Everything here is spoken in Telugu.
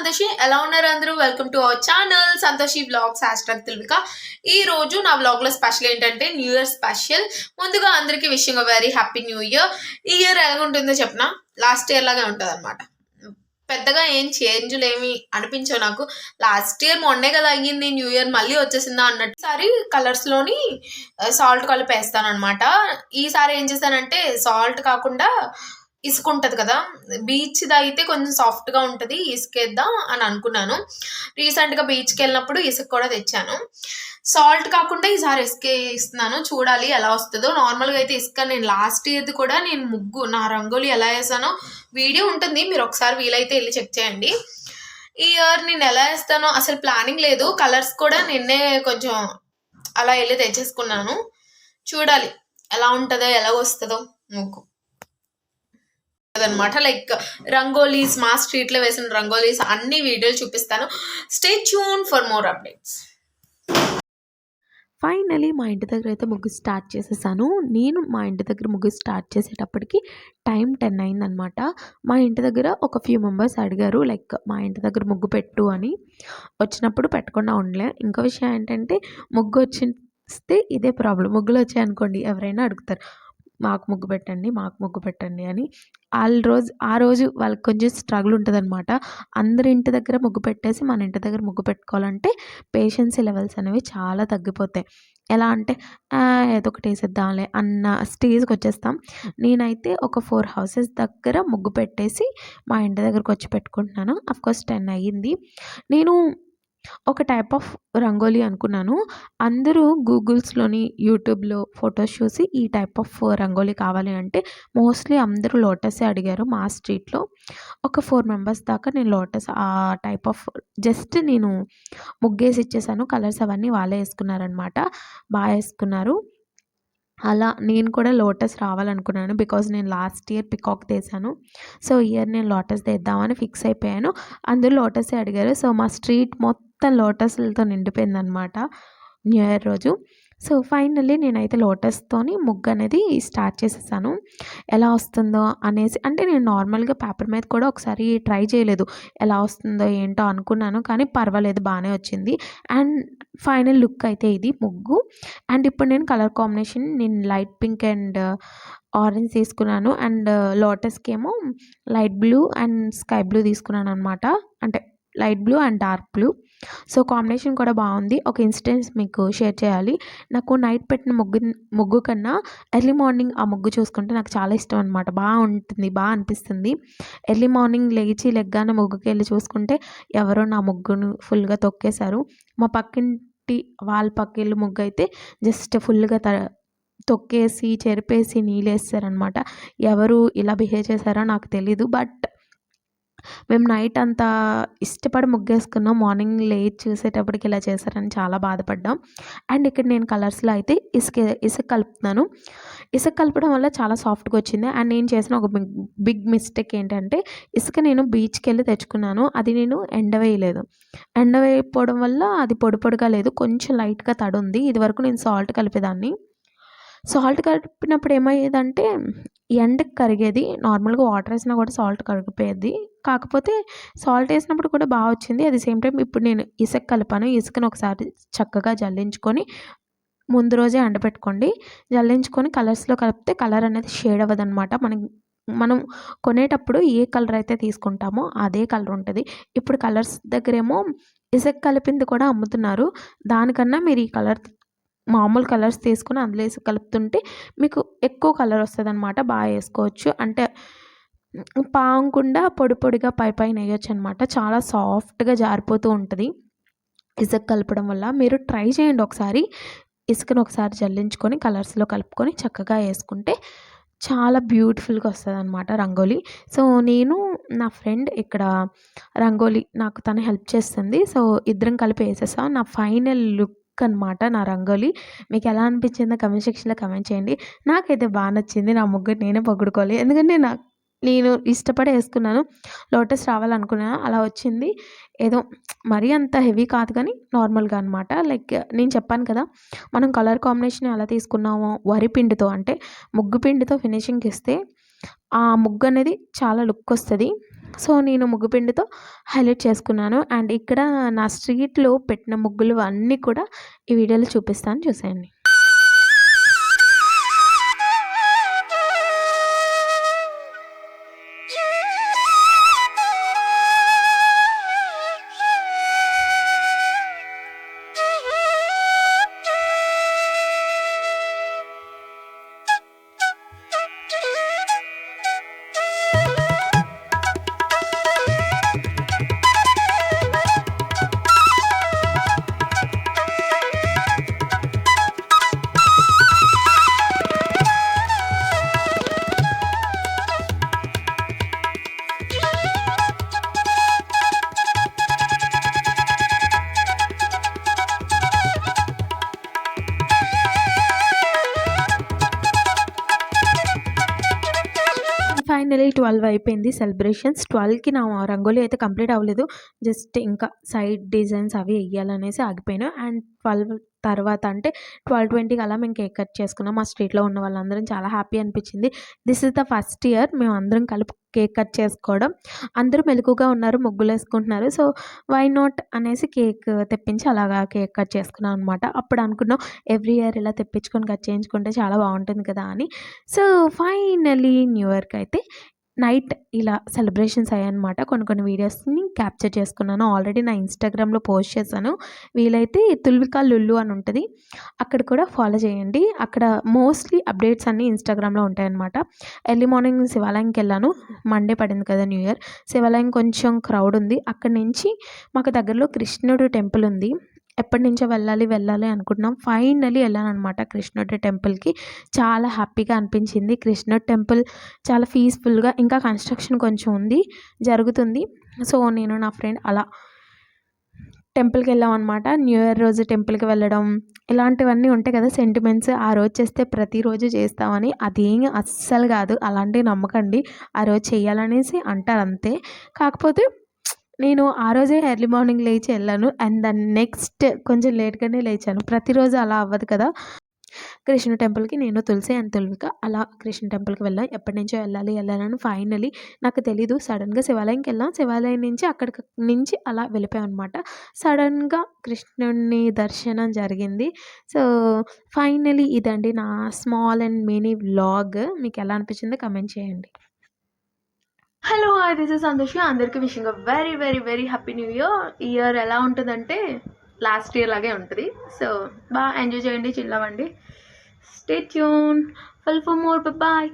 సంతోషి ఎలా ఉన్నారు అందరూ? Welcome to our channel Santoshi blogs hashtag Telugu ఈ రోజు నా బ్లాగ్లో స్పెషల్ ఏంటంటే న్యూ ఇయర్ స్పెషల్ ముందుగా అందరికీ విషయంగా వెరీ హ్యాపీ న్యూ ఇయర్ ఈ ఇయర్ ఎలా ఉంటుందో చెప్పిన? లాస్ట్ ఇయర్ లాగే ఉంటుంది అనమాట పెద్దగా ఏం చేంజ్లు ఏమి అనిపించవు నాకు. లాస్ట్ ఇయర్ మొన్నే కదా అయ్యింది న్యూ ఇయర్ మళ్ళీ వచ్చేసిందా అన్నట్టు. ఈసారి కలర్స్లోని సాల్ట్ కలిపేస్తాను అనమాట ఈసారి ఏం చేస్తానంటే సాల్ట్ కాకుండా ఇసుక ఉంటుంది కదా. బీచ్ది అయితే కొంచెం సాఫ్ట్గా ఉంటుంది ఇసుకేద్దాం అని అనుకున్నాను. రీసెంట్గా బీచ్కి వెళ్ళినప్పుడు ఇసుక కూడా తెచ్చాను. సాల్ట్ కాకుండా ఈసారి ఇసుకే ఇస్తున్నాను. చూడాలి ఎలా వస్తుందో. నార్మల్గా అయితే ఇసుక నేను లాస్ట్ ఇయర్ది కూడా నేను ముగ్గు నా రంగులు ఎలా వేసానో వీడియో ఉంటుంది. మీరు ఒకసారి వీలైతే వెళ్ళి చెక్ చేయండి. ఈ ఇయర్ నేను ఎలా వేస్తానో అసలు ప్లానింగ్ లేదు. కలర్స్ కూడా నిన్నే కొంచెం అలా వెళ్ళి తెచ్చేసుకున్నాను. చూడాలి ఎలా ఉంటుందో ఎలా వస్తుందో. ముగ్గు అనమాట లైక్ రంగోలీస్ మా స్ట్రీట్లో వేసిన రంగోలీస్ అన్ని వీడియోలు చూపిస్తాను. Stay tune for more updates finally మా ఇంటి దగ్గర అయితే ముగ్గు స్టార్ట్ చేసేసాను. నేను మా ఇంటి దగ్గర ముగ్గు స్టార్ట్ చేసేటప్పటికి టైం టెన్ అయిందనమాట. మా ఇంటి దగ్గర ఒక ఫ్యూ మెంబర్స్ అడిగారు లైక్ మా ఇంటి దగ్గర ముగ్గు పెట్టు అని. వచ్చినప్పుడు పెట్టకుండా ఉండలే. ఇంకో విషయం ఏంటంటే ముగ్గు వచ్చిస్తే ఇదే ప్రాబ్లం ముగ్గులు వచ్చాయనుకోండి ఎవరైనా అడుగుతారు మాకు ముగ్గు పెట్టండి మాకు ముగ్గు పెట్టండి అని. వాళ్ళ రోజు ఆ రోజు వాళ్ళకి కొంచెం స్ట్రగుల్ ఉంటుందన్నమాట. అందరి ఇంటి దగ్గర ముగ్గు పెట్టేసి మన ఇంటి దగ్గర ముగ్గు పెట్టుకోవాలంటే పేషెన్సీ లెవెల్స్ అనేవి చాలా తగ్గిపోతాయి. ఎలా అంటే ఏదో ఒకటి వేసేద్దాంలే అన్న స్టేజ్కి వచ్చేస్తాం. నేనైతే ఒక ఫోర్ హౌసెస్ దగ్గర ముగ్గు పెట్టేసి మా ఇంటి దగ్గరకు వచ్చి పెట్టుకుంటున్నాను. అఫ్కోర్స్ టెన్ అయ్యింది. నేను ఒక టైప్ ఆఫ్ రంగోలీ అనుకున్నాను. అందరూ గూగుల్స్లోని యూట్యూబ్లో ఫొటోస్ చూసి ఈ టైప్ ఆఫ్ రంగోలీ కావాలి అంటే మోస్ట్లీ అందరూ లోటసే అడిగారు మా స్ట్రీట్లో. ఒక ఫోర్ మెంబర్స్ దాకా నేను లోటస్ ఆ టైప్ ఆఫ్ జస్ట్ నేను ముగ్గేసి ఇచ్చేసాను. కలర్స్ అవన్నీ వాళ్ళే వేసుకున్నారనమాట బాగా వేసుకున్నారు. అలా నేను కూడా లోటస్ రావాలనుకున్నాను బికాజ్ నేను లాస్ట్ ఇయర్ పికాక్ తీసాను. సో ఇయర్ నేను లోటస్ తెద్దామని ఫిక్స్ అయిపోయాను. అందరూ లోటసే అడిగారు. సో మా స్ట్రీట్ మొత్తం లోటస్లతో నిండిపోయిందనమాట న్యూ ఇయర్ రోజు. సో ఫైనల్లీ నేనైతే లోటస్తోని ముగ్గు అనేది స్టార్ట్ చేసేసాను. ఎలా వస్తుందో అనేసి అంటే నేను నార్మల్గా పేపర్ మీద కూడా ఒకసారి ట్రై చేయలేదు ఎలా వస్తుందో ఏంటో అనుకున్నాను కానీ పర్వాలేదు బాగానే వచ్చింది. అండ్ ఫైనల్ లుక్ అయితే ఇది ముగ్గు. అండ్ ఇప్పుడు నేను కలర్ కాంబినేషన్ నేను లైట్ పింక్ అండ్ ఆరెంజ్ తీసుకున్నాను. అండ్ లోటస్కి ఏమో light blue and sky blue తీసుకున్నాను అనమాట అంటే light blue and dark blue. So combination కూడా బాగుంది. ఒక ఇన్సిడెన్స్ మీకు షేర్ చేయాలి. నాకు నైట్ పెట్టిన ముగ్గు ముగ్గు కన్నా ఎర్లీ మార్నింగ్ ఆ ముగ్గు చూసుకుంటే నాకు చాలా ఇష్టం అనమాట బాగా ఉంటుంది బాగా అనిపిస్తుంది. ఎర్లీ మార్నింగ్ లేచి లెగ్గానే ముగ్గుకి వెళ్ళి చూసుకుంటే ఎవరో నా ముగ్గును ఫుల్గా తొక్కేశారు. మా పక్కింటి వాళ్ళ పక్కిళ్ళు ముగ్గు అయితే జస్ట్ ఫుల్గా త తొక్కేసి చెరిపేసి నీళ్ళేస్తారనమాట ఎవరు ఇలా బిహేవ్ చేశారో నాకు తెలీదు. బట్ మేము నైట్ అంతా ఇష్టపడి ముగ్గేసుకున్నాం. మార్నింగ్ లేచి చూసేటప్పటికి ఇలా చేశారని చాలా బాధపడ్డాం. అండ్ ఇక్కడ నేను కలర్స్లో అయితే ఇసుక ఇసుక కలుపుతున్నాను. ఇసుక కలపడం వల్ల చాలా సాఫ్ట్గా వచ్చింది. అండ్ నేను చేసిన ఒక బిగ్ బిగ్ మిస్టేక్ ఏంటంటే ఇసుక నేను బీచ్కి వెళ్ళి తెచ్చుకున్నాను. అది నేను ఎండవేయలేదు ఎండవేయకపోవడం వల్ల అది పొడి పొడిగా లేదు. కొంచెం లైట్గా తడి ఉంది ఇది వరకు నేను సాల్ట్ కలిపేదాన్ని. సాల్ట్ కలిపినప్పుడు ఏమయ్యేదంటే ఎండకు కరిగేది. నార్మల్గా వాటర్ వేసినా కూడా సాల్ట్ కరిగిపోయేది. కాకపోతే సాల్ట్ వేసినప్పుడు కూడా బాగా వచ్చింది. అట్ ది సేమ్ టైం ఇప్పుడు నేను ఇసుక కలిపాను. ఇసుకను ఒకసారి చక్కగా జల్లించుకొని ముందు రోజే ఎండబెట్టుకోండి జల్లించుకొని కలర్స్లో కలిపితే కలర్ అనేది షేడ్ అవ్వదు అనమాట మనం మనం కొనేటప్పుడు ఏ కలర్ అయితే తీసుకుంటామో అదే కలర్ ఉంటుంది. ఇప్పుడు కలర్స్ దగ్గరేమో ఇసుక కలిపింది కూడా అమ్ముతున్నారు. దానికన్నా మీరు ఈ కలర్ మామూలు కలర్స్ తీసుకుని అందులో వేసి కలుపుతుంటే మీకు ఎక్కువ కలర్ వస్తుంది అనమాట బాగా వేసుకోవచ్చు. అంటే పాంకుండా పొడి పొడిగా పై పైన వేయొచ్చు అనమాట చాలా సాఫ్ట్గా జారిపోతూ ఉంటుంది. ఇసుక కలపడం వల్ల మీరు ట్రై చేయండి ఒకసారి. ఇసుకను ఒకసారి జల్లించుకొని కలర్స్లో కలుపుకొని చక్కగా వేసుకుంటే చాలా బ్యూటిఫుల్గా వస్తుంది అనమాట రంగోలీ. సో నేను నా ఫ్రెండ్ ఇక్కడ రంగోలీ నాకు తను హెల్ప్ చేస్తుంది. సో ఇద్దరం కలిపి వేసేసాం. నా ఫైనల్ లుక్ అనమాట నా రంగోలీ. మీకు ఎలా అనిపించిందో కమెంట్ సెక్షన్లో కమెంట్ చేయండి. నాకైతే బాగా నచ్చింది. నా ముగ్గురు నేనే పొగుడుకోవాలి. ఎందుకంటే నాకు నేను ఇష్టపడి వేసుకున్నాను. లోటస్ రావాలనుకున్నాను అలా వచ్చింది. ఏదో మరీ అంత హెవీ కాదు కానీ నార్మల్గా అనమాట లైక్ నేను చెప్పాను కదా మనం కలర్ కాంబినేషన్ ఎలా తీసుకున్నామో వరి పిండితో అంటే ముగ్గు పిండితో ఫినిషింగ్ ఇస్తే ఆ ముగ్గు అనేది చాలా లుక్ వస్తుంది. సో నేను ముగ్గు పిండితో హైలైట్ చేసుకున్నాను. అండ్ ఇక్కడ నా స్ట్రీట్లో పెట్టిన ముగ్గులు అన్నీ కూడా ఈ వీడియోలో చూపిస్తాను. చూసేయండి. ట్వెల్వ్ అయిపోయింది సెలబ్రేషన్స్ ట్వెల్వ్కి నా రంగోలీ అయితే కంప్లీట్ అవ్వలేదు. జస్ట్ ఇంకా సైడ్ డిజైన్స్ అవి వేయాలనేసి ఆగిపోయాను. అండ్ ట్వెల్వ్ తర్వాత అంటే ట్వెల్వ్ ట్వంటీకి అలా మేము కేక్ కట్ చేసుకున్నాం. మా స్ట్రీట్లో ఉన్న వాళ్ళందరం చాలా హ్యాపీ అనిపించింది. This is the first year మేము అందరం కలిపి కేక్ కట్ చేసుకోవడం. అందరూ మెలకుగా ఉన్నారు ముగ్గులు వేసుకుంటున్నారు సో వై నాట్ అనేసి కేక్ తెప్పించి అలాగా కేక్ కట్ చేసుకున్నాం అనమాట అప్పుడు అనుకున్నాం ఎవ్రీ ఇయర్ ఇలా తెప్పించుకొని కట్ చేయించుకుంటే చాలా బాగుంటుంది కదా అని. సో ఫైనలీ న్యూ ఇయర్కి అయితే నైట్ ఇలా సెలబ్రేషన్స్ అయ్యాయన్నమాట. కొన్ని కొన్ని వీడియోస్ని క్యాప్చర్ చేసుకున్నాను. ఆల్రెడీ నా ఇన్స్టాగ్రామ్లో పోస్ట్ చేశాను. వీలైతే తుల్వికా లుల్లు అని ఉంటుంది. అక్కడ కూడా ఫాలో చేయండి. అక్కడ మోస్ట్లీ అప్డేట్స్ అన్నీ ఇన్స్టాగ్రామ్లో ఉంటాయన్నమాట. ఎర్లీ మార్నింగ్ శివాలయంకి వెళ్ళాను. మండే పడింది కదా న్యూ ఇయర్. శివాలయం కొంచెం క్రౌడ్ ఉంది. అక్కడి నుంచి మాకు దగ్గరలో కృష్ణుడు టెంపుల్ ఉంది. ఎప్పటి నుంచో వెళ్ళాలి వెళ్ళాలి అనుకుంటున్నాం. ఫైనలీ వెళ్ళాను అనమాట కృష్ణుడి టెంపుల్కి. చాలా హ్యాపీగా అనిపించింది. కృష్ణుడి టెంపుల్ చాలా పీస్ఫుల్గా ఇంకా కన్స్ట్రక్షన్ కొంచెం ఉంది జరుగుతుంది. సో నేను నా ఫ్రెండ్ అలా టెంపుల్కి వెళ్ళాం అనమాట న్యూ ఇయర్ రోజు టెంపుల్కి వెళ్ళడం ఇలాంటివన్నీ ఉంటాయి కదా సెంటిమెంట్స్ ఆ రోజు చేస్తే ప్రతిరోజు చేస్తామని. అదేం అస్సలు కాదు అలాంటివి నమ్మకండి. ఆ రోజు చేయాలనేసి అంటారు అంతే. కాకపోతే నేను ఆ రోజే ఎర్లీ మార్నింగ్ లేచి వెళ్ళాను. అండ్ దాని నెక్స్ట్ కొంచెం లేట్గానే లేచాను. ప్రతిరోజు అలా అవ్వదు కదా. కృష్ణ టెంపుల్కి నేను తులసి అండ్ తుల్విక అలా కృష్ణ టెంపుల్కి వెళ్ళాం. ఎప్పటి నుంచో వెళ్ళాలి వెళ్ళాలని ఫైనలీ నాకు తెలీదు. సడన్గా శివాలయంకి వెళ్ళాం. శివాలయం నుంచి అక్కడికి నుంచి అలా వెళ్ళిపోయామన్నమాట సడన్గా కృష్ణుడిని దర్శనం జరిగింది. సో ఫైనలీ ఇదండి నా స్మాల్ అండ్ మినీ వ్లాగ్. మీకు ఎలా అనిపించిందో కమెంట్ చేయండి. Hello hi this is Santosh అందరికీ విషయంగా very very very happy new year year ఎలా ఉంటుందంటే లాస్ట్ ఇయర్ లాగే ఉంటుంది. సో బాగా ఎంజాయ్ చేయండి చిల్లవండి. Stay tuneful for more bye